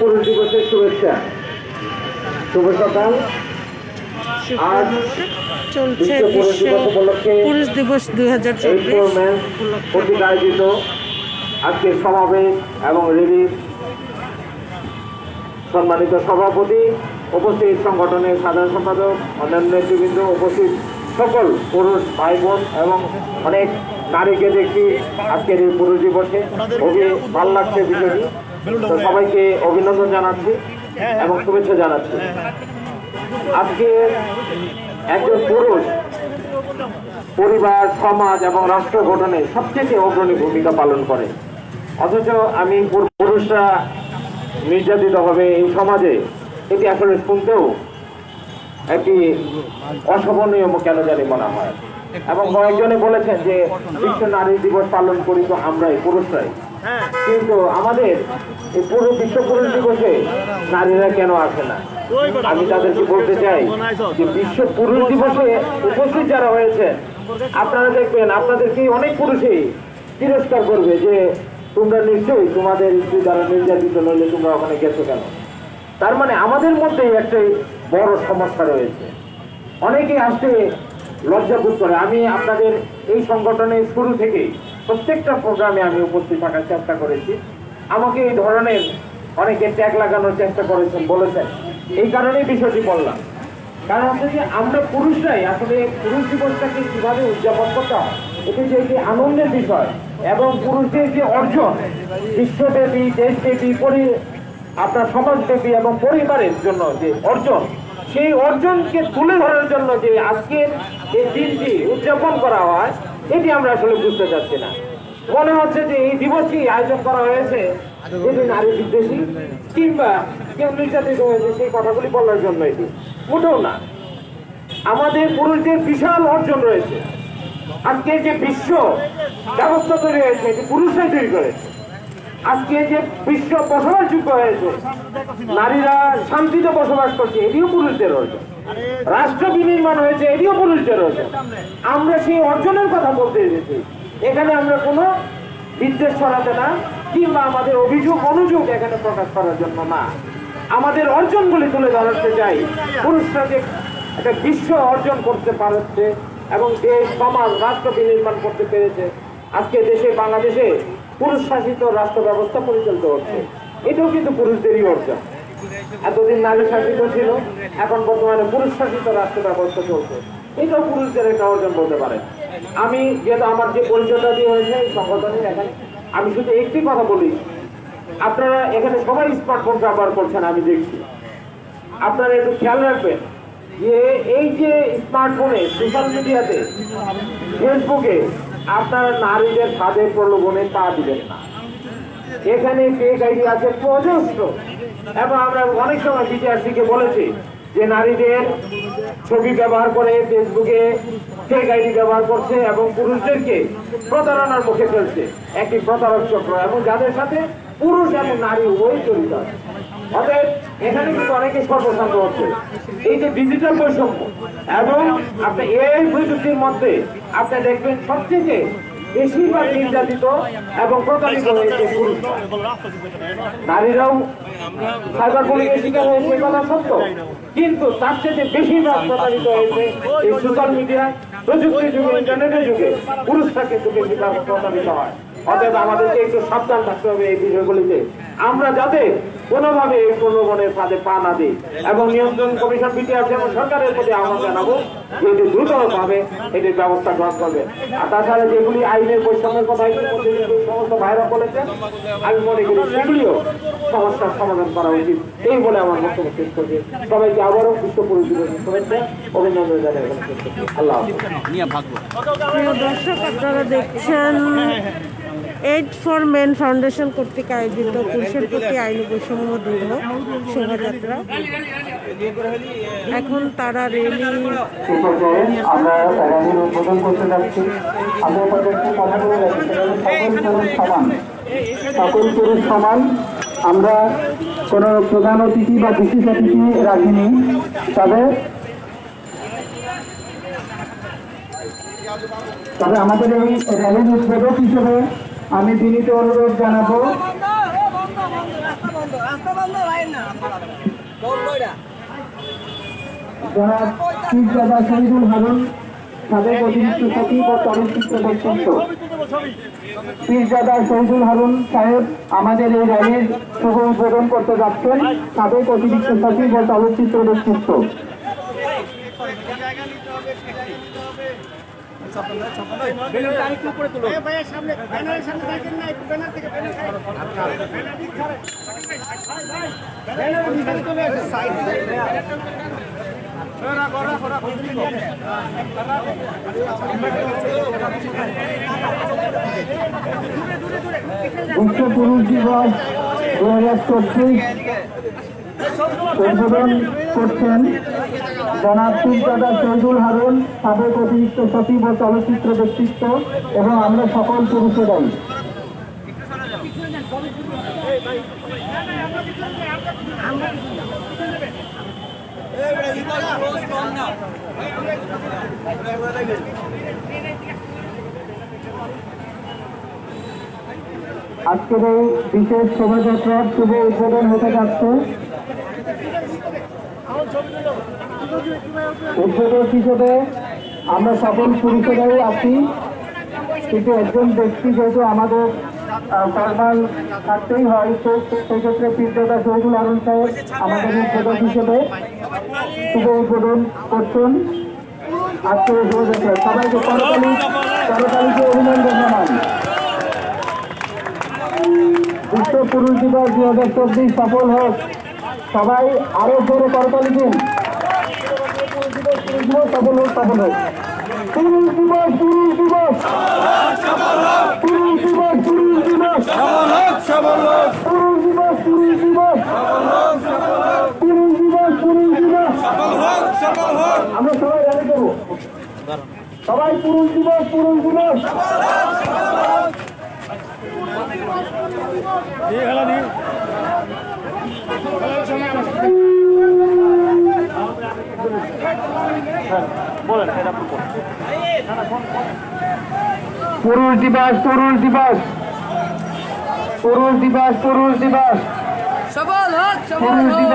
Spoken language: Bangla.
পুরুষ দিবসের শুভেচ্ছা। শুভ সকাল। আজ চলছে বিশ্ব পুরুষ দিবস দুই হাজার চব্বিশ কর্তৃক আয়োজিত আজকের সমাবেশ এবং রিলিজ সম্মানিত সভাপতি উপস্থিত সংগঠনের সাধারণ সম্পাদক অন্যান্য নেতৃবৃন্দ উপস্থিত সকল পুরুষ ভাই বোন এবং অনেক নারীকে দেখি আজকের এই পুরুষ দিবসে। খুবই ভালো লাগছে বিষয়টি। সবাইকে অভিনন্দন জানাচ্ছি এবং শুভেচ্ছা জানাচ্ছি। আজকে একজন পুরুষ পরিবার সমাজ এবং রাষ্ট্র গঠনে সবচেয়ে অগ্রণী ভূমিকা পালন করে। অথচ আমি পুরুষরা নির্যাতিত হবে এই সমাজে এটি আসলে শুনতেও একটি অশোভনীয় কেন জানি মনে হয়। এবং কয়েকজনে বলেছেন যে বিশ্ব নারী দিবস পালন করি তো আমরাই পুরুষরাই কিন্তু আমাদের এই পুরো বিশ্ব পুরুষ দিবসে নারীরা কেন আসে না? আমি তাদেরকে বলতে চাই যে বিশ্ব পুরুষ দিবসে উপস্থিত যারা হয়েছে আপনারা দেখবেন আপনাদেরকে অনেক পুরুষই তিরস্কার করবে যে তোমরা নিশ্চয়ই তোমাদের স্ত্রী দ্বারা নির্যাতিত নইলে তোমরা ওখানে গেছো কেন? তার মানে আমাদের মধ্যেই একটা বড় সমস্যা রয়েছে। অনেকেই আসতে লজ্জাবোধ করে। আমি আপনাদের এই সংগঠনের শুরু থেকেই প্রত্যেকটা প্রোগ্রামে আমি উপস্থিত থাকার চেষ্টা করেছি। আমাকে এই ধরনের অনেকে ট্যাগ লাগানোর চেষ্টা করেছেন, বলেছেন। এই কারণেই বিষয়টি বললাম। কারণ হচ্ছে যে আমরা পুরুষরাই আসলে পুরুষ দিবসটাকে কীভাবে উদযাপন করতে হয়, এটি যে একটি আনন্দের বিষয় এবং পুরুষদের যে অর্জন, বিশ্বব্যাপী, দেশব্যাপী, পরি আপনার সমাজব্যাপী এবং পরিবারের জন্য যে অর্জন, সেই অর্জনকে তুলে ধরার জন্য যে আজকের এই দিনটি উদযাপন করা হয়, এটি আমরা আসলে বুঝতে চাচ্ছি না। মনে হচ্ছে যে এই দিবসটি আয়োজন করা হয়েছে এটি নারী বিদ্বেষী কিংবা কেউ নির্যাতিত হয়েছে, সেই কথাগুলি বলার জন্য এটি। মোটেও না। আমাদের পুরুষদের বিশাল অর্জন রয়েছে। আজকে যে বিশ্ব ব্যবস্থা তৈরি হয়েছে, এটি পুরুষরাই তৈরি করেছে। আজকে যে বিশ্ব বসবাসযোগ্য হয়েছে, নারীরা শান্তিতে বসবাস করছে, এটিও পুরুষদের অর্জন রাষ্ট্র বিনির্মাণ হয়েছে, এটিও পুরুষদের অর্জন আমরা সেই অর্জনের কথা বলতে এসেছি। এখানে আমরা কোনো বিদ্বেষ ছড়াতে না, কিংবা আমাদের অভিযোগ, অনুযোগ এখানে প্রকাশ করার জন্য না। আমাদের অর্জনগুলি তুলে ধরাতে চাই। পুরুষরা যে একটা বিশ্ব অর্জন করতে পারছে এবং দেশ, সমাজ, রাষ্ট্র বিনির্মাণ করতে পেরেছে। আজকে দেশে, বাংলাদেশে পুরুষ শাসিত রাষ্ট্র ব্যবস্থা পরিচালিত হচ্ছে। এটাও কিন্তু পুরুষদেরই অর্জন। এতদিন নারী শাসিত ছিল, এখন বর্তমানে পুরুষ শাসিত রাষ্ট্র ব্যবস্থা চলছে। এটাও পুরুষদের একটা অর্জন বলতে পারে আমি যেহেতু আমার যে পরিচয়টা দিয়ে হয়েছে এই সংগঠনের এখানে, আমি শুধু একটি কথা বলি। আপনারা এখানে সবাই স্মার্টফোন ব্যবহার করছেন, আমি দেখছি। আপনারা একটু খেয়াল রাখবেন যে এই যে স্মার্টফোনে সোশ্যাল মিডিয়াতে ফেসবুকে আপনারা নারীদের স্বাদে প্রলোভনে পা দিবেন না। এখানে ফেক আইডি আছে প্রযুক্ত এবং আমরা অনেক সময় বিটিআরসিকে বলেছি যে নারীদের ছবি ব্যবহার করে ফেসবুকে ফেক আইডি ব্যবহার করছে এবং পুরুষদেরকে প্রতারণার মুখে ফেলছে। একটি প্রতারক চক্র এবং যাদের সাথে পুরুষ এবং নারী উভয়ই জড়িত অতএব এখানে কিন্তু অনেকে সর্বশান্ত হচ্ছে। এই যে ডিজিটাল বৈষম্য এবং আপনি এই প্রযুক্তির মধ্যে আপনি দেখবেন সবচেয়ে বেশিরভাগ নির্যাতিত এবং প্রতারিত হয়েছে পুরুষ। নারীরাও সাইবার বুলিং শিকার হয়েছে কথা সত্য। কিন্তু তার চেয়ে বেশিরভাগ প্রতারিত হয়েছে এই সোশ্যাল মিডিয়া প্রযুক্তির যুগে ইন্টারনেটের যুগে। পুরুষরা কিন্তু বেশিরভাগ প্রতারিত হয়। অতএব আমাদেরকে একটু সাবধান থাকতে হবে এই বিষয়গুলিতে। আমরা যাতে কোনোভাবে এই প্রলোভনের ফাঁদে পা না দিই এবং নিয়ন্ত্রণ কমিশন বিটিআর এবং সরকারের প্রতি আহ্বান জানাব, যে এটি দ্রুতভাবে এটির ব্যবস্থা গ্রহণ করবে। আর তাছাড়া যেগুলি আইনের বৈষম্যের কথা সমস্ত ভাইরা বলেছেন, আমি মনে করি সেগুলিও সমস্যার সমাধান করা উচিত। এই বলে আমার বক্তব্য শেষ করছি। সবাইকে আবারও বিশ্ব দিবসের শুভেচ্ছা, অভিনন্দন জানাই। আল্লাহ দর্শক, আপনারা দেখছেন এইড ফর মেন ফাউন্ডেশন কর্তৃক আয়োজিত পুরুষের প্রতি আইনি বৈষম্য দূর শোভাযাত্রা। এখন তারা রেলি সকল পুরুষ সমান। আমরা কোনো প্রধান অতিথি বা বিশেষ অতিথি রাখিনি। তবে তবে আমাদের এই র্যালির উদ্বোধক হিসেবে আমি বিনীত অনুরোধ জানাব। যারা পীরজাদা শহীদুল হারুন সাবেক অতিরিক্ত সচিব ও চলচ্চিত্র ব্যক্তিত্ব পীরজাদা শহীদুল হারুন সাহেব আমাদের এই র্যালির শুভ উদ্বোধন করতে যাচ্ছেন। সাবেক অতিরিক্ত সচিব ও চলচ্চিত্র ব্যক্তিত্ব। বিশ্ব পুরুষ দিবস দু হাজার চব্বিশ উদ্বোধন করছেন জনাব পীরজাদা শহীদুল হারুন সাবেক অতিরিক্ত সচিব ও চলচ্চিত্র ব্যক্তিত্ব এবং আমরা সকল পুরুষেরাই আজকের এই বিশেষ শোভাযাত্রার শুভ উদ্বোধন হতে যাচ্ছে। উদ্বোধক হিসেবে আমরা সকল পুরুষেরাই আছি। কিন্তু একজন ব্যক্তি যেহেতু আমাদের ফরমাল থাকতেই হয় তো সেক্ষেত্রে পীরদাদা শহীদুল আলম সাহেব আমাদের উদ্বোধক হিসেবে শুভ উদ্বোধন করছেন। আজকের এই সবাইকে করতালি, করতালিকে অভিনন্দন জানান বিশ্ব পুরুষ দিবস দুই হাজার চব্বিশ সফল হোক। সবাই আরও জোরে করতালি দিন। দিবস সফল হোক সফল হোক পুরুষ দিবস পুরুষ দিবস। পুরুষ দিবস পুরুষ দিবস। পুরুষ দিবস পুরুষ দিবস। পুরুষ দিবস পুরুষ দিবস। আমরা সবাই র্যালি করব। সবাই পুরুষ দিবস পুরুষ দিবস। পুরুষ দিবস পুরুষ দিবস। পুরুষ দিবস পুরুষ দিবস। সবল হোক সবল পুরুষ হোক। দিবস।